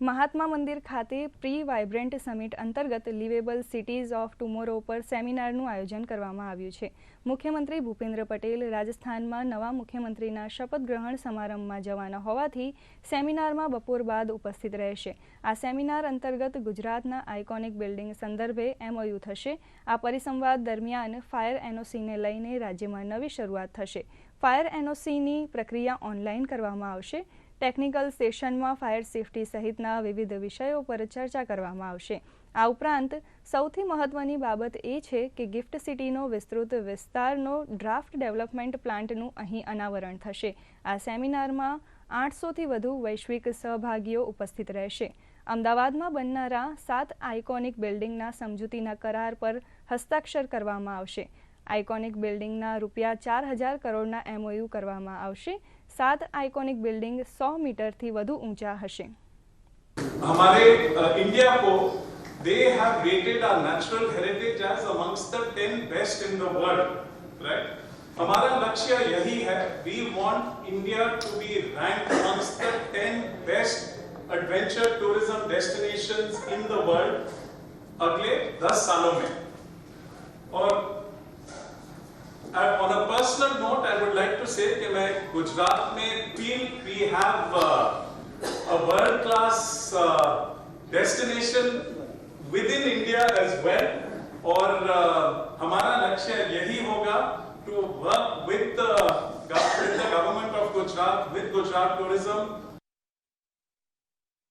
મહાત્મા મંદિર ખાતે pre vibrant summit અંતર્ગત liveable cities of tomorrow પર સેમિનારનું આયોજન કરવામાં આવ્યું છે. મુખ્યમંત્રી ભૂપેન્દ્ર પટેલ રાજસ્થાનમાં નવા મુખ્યમંત્રીના શપથ ગ્રહણ સમારંભમાં જવાના હોવાથી સેમિનારમાં બપોર બાદ ઉપસ્થિત રહેશે. આ સેમિનાર અંતર્ગત ગુજરાતના આઇકોનિક બિલ્ડિંગ સંદર્ભે એમઓયુ થશે. આ પરિસંવાદ દરમિયાન ફાયર એનઓસીને લઈને રાજ્યમાં નવી શરૂઆત થશે. ફાયર એનઓસીની પ્રક્રિયા ઓનલાઈન કરવામાં આવશે. ટેકનિકલ સેશનમાં ફાયર સેફટી સહિતના વિવિધ વિષયો પર ચર્ચા કરવામાં આવશે. આ ઉપરાંત સૌથી મહત્વની બાબત એ છે કે ગિફ્ટ સિટીનો વિસ્તૃત વિસ્તારનો ડ્રાફ્ટ ડેવલપમેન્ટ પ્લાન્ટનું અહીં અનાવરણ થશે. આ સેમિનારમાં આઠસોથી વધુ વૈશ્વિક સહભાગીઓ ઉપસ્થિત રહેશે. અમદાવાદમાં બનનારા સાત આઇકોનિક બિલ્ડિંગના સમજૂતીના કરાર પર હસ્તાક્ષર કરવામાં આવશે. આઇકોનિક બિલ્ડિંગના રૂપિયા ચાર હજાર કરોડના એમઓયુ કરવામાં આવશે સાત आइकॉनिक बिल्डिंग 100 મીટરથી વધુ ઊંચા હશે हमारे इंडिया को they have rated our natural heritage as amongst the 10 best in the world right हमारा लक्ष्य यही है we want India to be ranked amongst the 10 best adventure tourism destinations in the world अगले 10 सालों में और on a personal note I would like to say कि मैं गुजरात में feel we have uh, a world class uh, destination within India as well और uh, हमारा लक्ष्य यही होगा to work with the, gov- with the government of Gujarat with Gujarat tourism